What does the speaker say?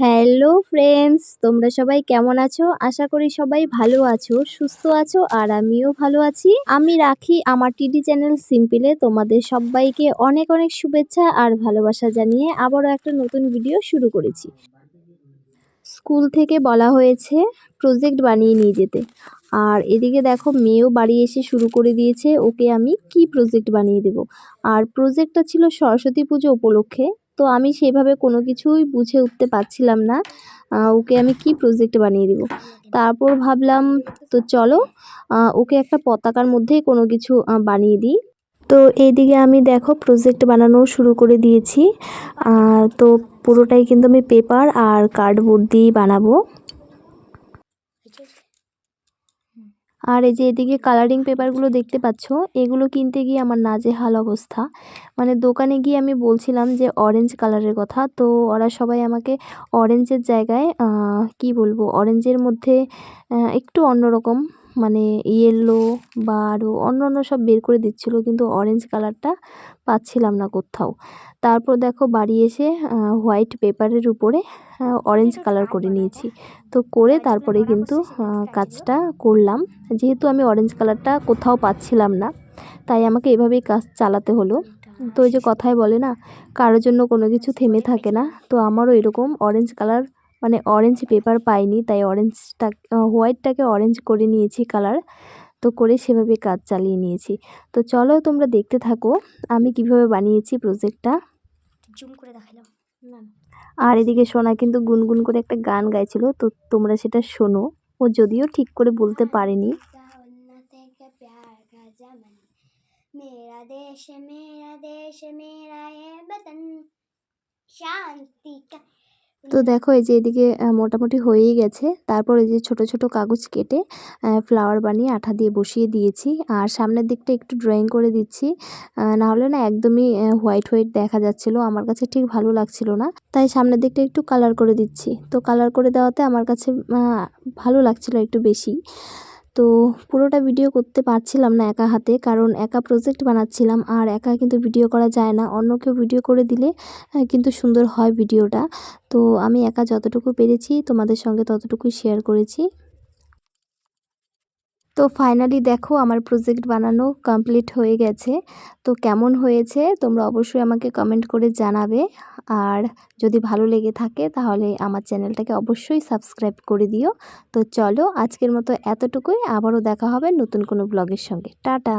Hello friends তোমরা সবাই কেমন আছো? আশা করি সবাই ভালো আছো, সুস্থ আছো, আর আমিও ভালো আছি। আমি রাখি আমার টিডি চ্যানেল সিম্পলে। তোমাদের সবাইকে অনেক অনেক শুভেচ্ছা আর ভালোবাসা জানিয়ে আবারও একটা নতুন ভিডিও শুরু করেছি। স্কুল থেকে বলা হয়েছে প্রজেক্ট বানিয়ে নিয়ে যেতে। আর এদিকে দেখো, মেয়েও বাড়ি এসে শুরু করে দিয়েছে, ওকে আমি কি প্রজেক্ট বানিয়ে দেব? আর প্রজেক্টটা ছিল সরস্বতী পুজো উপলক্ষে। তো আমি সেভাবে কোনো কিছুই বুঝে উঠতে পারছিলাম না ওকে আমি কি প্রজেক্ট বানিয়ে দেব? তারপর ভাবলাম, তো চলো ওকে একটা পতাকার মধ্যেই কোনো কিছু বানিয়ে দিই। তো এইদিকে আমি দেখো প্রজেক্ট বানানো শুরু করে দিয়েছি তো পুরোটাই কিন্তু আমি পেপার আর কার্ডবোর্ড দিয়েই বানাবো। আর এই যে এদিকে কালারিং পেপারগুলো দেখতে পাচ্ছ, এগুলো কিনতে গিয়ে আমার নাজেহাল অবস্থা। মানে দোকানে গিয়ে আমি বলছিলাম যে অরেঞ্জ কালারের কথা, তো ওরা সবাই আমাকে অরেঞ্জের জায়গায় কি বলব অরেঞ্জের মধ্যে একটু অন্যরকম মানে ইয়েলো বা আরও অন্য অন্য সব বের করে দিচ্ছিল, কিন্তু অরেঞ্জ কালারটা পাচ্ছিলাম না কোথাও। তারপর দেখো বাড়ি এসে হোয়াইট পেপারের উপরে অরেঞ্জ কালার করে নিয়েছি। তো করে তারপরে কিন্তু কাজটা করলাম। যেহেতু আমি অরেঞ্জ কালারটা কোথাও পাচ্ছিলাম না, তাই আমাকে এভাবেই কাজ চালাতে হলো। তো ওই যে কথায় বলে না, কারোর জন্য কোনো কিছু থেমে থাকে না। তো আমারও এরকম অরেঞ্জ কালার মানে অরেঞ্জ পেপার পাইনি তাই অরেঞ্জটা হোয়াইটটাকে অরেঞ্জ করে নিয়েছি কালার তো করে সেভাবে কাজ চালিয়ে নিয়েছি তো চলো তোমরা দেখতে থাকো আমি কিভাবে বানিয়েছি প্রজেক্টটা জুম করে দেখালাম না আর এদিকে সোনা কিন্তু গুনগুন করে একটা গান গাইছিল তো তোমরা সেটা শোনো ও যদিও ঠিক করে বলতে পারেনি मेरा देश मेरा देश मेरा ये वतन शांति का তো দেখো এই যে এদিকে মোটামুটি হয়েই গেছে। তারপর এই যে ছোট ছোট কাগজ কেটে ফ্লাওয়ার বানিয়ে আঠা দিয়ে বসিয়ে দিয়েছি। আর সামনের দিকটা একটু ড্রয়িং করে দিচ্ছি। না হলে না একদমই হোয়াইট হোয়াইট দেখা যাচ্ছিল। আমার কাছে ঠিক ভালো লাগছিল না। তাই সামনের দিকটা একটু কালার করে দিচ্ছি। তো কালার করে দেওয়াতে আমার কাছে ভালো লাগছিল একটু বেশি। তো পুরোটা ভিডিও করতে পারছিলাম না একা হাতে, কারণ একা প্রজেক্ট বানাচ্ছিলাম আর একা কিন্তু ভিডিও করা যায় না। অন্য কেউ ভিডিও করে দিলে কিন্তু সুন্দর হয় ভিডিওটা তো আমি একা যতটুকু পেরেছি, তোমাদের সঙ্গে ততটুকুই শেয়ার করেছি। তো ফাইনালি দেখো আমার প্রজেক্ট বানানো কমপ্লিট হয়ে গেছে। তো কেমন হয়েছে? তোমরা অবশ্যই আমাকে কমেন্ট করে জানাবে। আর যদি ভালো লেগে থাকে তাহলে আমার চ্যানেলটাকে অবশ্যই সাবস্ক্রাইব করে দিও। তো চলো আজকের মতো এতটুকুই। আবারও দেখা হবে নতুন কোনো ব্লগের সঙ্গে। টাটা!